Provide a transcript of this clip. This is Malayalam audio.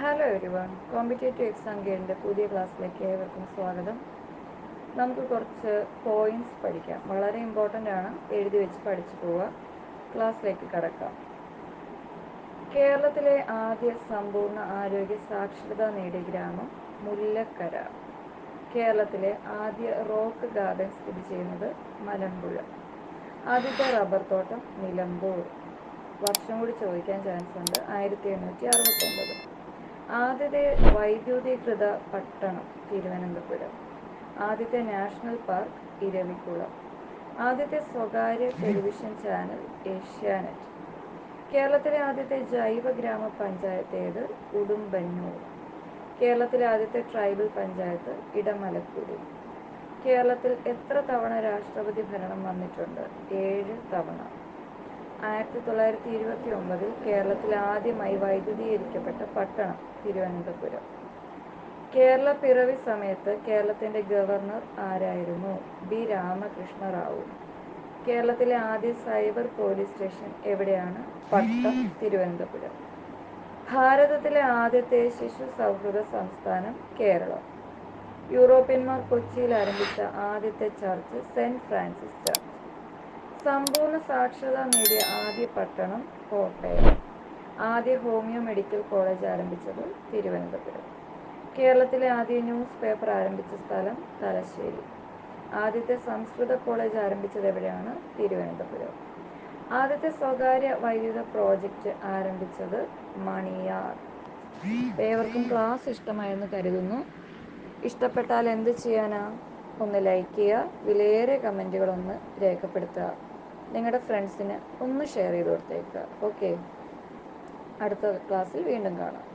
ഹലോ എവരിവൺ കോമ്പറ്റേറ്റീവ് എക്സാം ഗെയിമിന്റെ പുതിയ ക്ലാസ്സിലേക്ക് ഏവർക്കും സ്വാഗതം. നമുക്ക് കുറച്ച് പോയിന്റ്സ് പഠിക്കാം. വളരെ ഇമ്പോർട്ടന്റ് ആണ്. എഴുതി വെച്ച് പഠിച്ചു പോവുക. ക്ലാസ്സിലേക്ക് കടക്കാം. കേരളത്തിലെ ആദ്യ സമ്പൂർണ ആരോഗ്യ സാക്ഷരത നേടിയ ഗ്രാമം മുല്ലക്കര. കേരളത്തിലെ ആദ്യ റോക്ക് ഗാർഡൻ സ്ഥിതി ചെയ്യുന്നത് മലമ്പുഴ. ആദ്യത്തെ റബ്ബർ തോട്ടം നിലമ്പൂർ. വർഷം കൂടി ചോദിക്കാൻ ചാൻസ് ഉണ്ട്. ആയിരത്തി എണ്ണൂറ്റി അറുപത്തൊമ്പത്. ആദ്യത്തെ വൈദ്യുതീകൃത പട്ടണം തിരുവനന്തപുരം. ആദ്യത്തെ നാഷണൽ പാർക്ക് ഇരവികുളം. ആദ്യത്തെ സ്വകാര്യ ടെലിവിഷൻ ചാനൽ ഏഷ്യാനെറ്റ്. കേരളത്തിലെ ആദ്യത്തെ ജൈവ ഗ്രാമപഞ്ചായത്ത് ഏത്? ഉടുമ്പന്നൂർ. കേരളത്തിലെ ആദ്യത്തെ ട്രൈബൽ പഞ്ചായത്ത് ഇടമലക്കുടി. കേരളത്തിൽ എത്ര തവണ രാഷ്ട്രപതി ഭരണം വന്നിട്ടുണ്ട്? ഏഴ് തവണ. ആയിരത്തി തൊള്ളായിരത്തി ഇരുപത്തി ഒമ്പതിൽ കേരളത്തിൽ ആദ്യമായി വൈദ്യുതീകരിക്കപ്പെട്ട പട്ടണം തിരുവനന്തപുരം. കേരള പിറവി സമയത്ത് കേരളത്തിന്റെ ഗവർണർ ആരായിരുന്നു? ബി. രാമകൃഷ്ണ റാവു. കേരളത്തിലെ ആദ്യ സൈബർ പോലീസ് സ്റ്റേഷൻ എവിടെയാണ്? പട്ടം തിരുവനന്തപുരം. ഭാരതത്തിലെ ആദ്യത്തെ ശിശു സൗഹൃദ സംസ്ഥാനം കേരളം. യൂറോപ്യന്മാർ കൊച്ചിയിൽ ആരംഭിച്ച ആദ്യത്തെ ചർച്ച് സെന്റ് ഫ്രാൻസിസ് ചർച്ച്. സമ്പൂർണ സാക്ഷരത നേടിയ ആദ്യ പട്ടണം കോട്ടയം. ആദ്യ ഹോമിയോ മെഡിക്കൽ കോളേജ് ആരംഭിച്ചത് തിരുവനന്തപുരം. കേരളത്തിലെ ആദ്യ ന്യൂസ് പേപ്പർ ആരംഭിച്ച സ്ഥലം തലശ്ശേരി. ആദ്യത്തെ സംസ്കൃത കോളേജ് ആരംഭിച്ചത് എവിടെയാണ്? തിരുവനന്തപുരം. ആദ്യത്തെ സ്വകാര്യ വൈദ്യുത പ്രോജക്റ്റ് ആരംഭിച്ചത് മണിയാർ. ഏവർക്കും ക്ലാസ് ഇഷ്ടമായെന്ന് കരുതുന്നു. ഇഷ്ടപ്പെട്ടാൽ എന്ത് ചെയ്യാനാ? ഒന്ന് ലൈക്ക് ചെയ്യുക വിലയേറെ കമന്റുകളൊന്ന് രേഖപ്പെടുത്തുക. നിങ്ങളുടെ ഫ്രണ്ട്സിന് ഒന്ന് ഷെയർ ചെയ്ത് കൊടുത്തേക്കുക ഓക്കെ അടുത്ത ക്ലാസ്സിൽ വീണ്ടും കാണാം.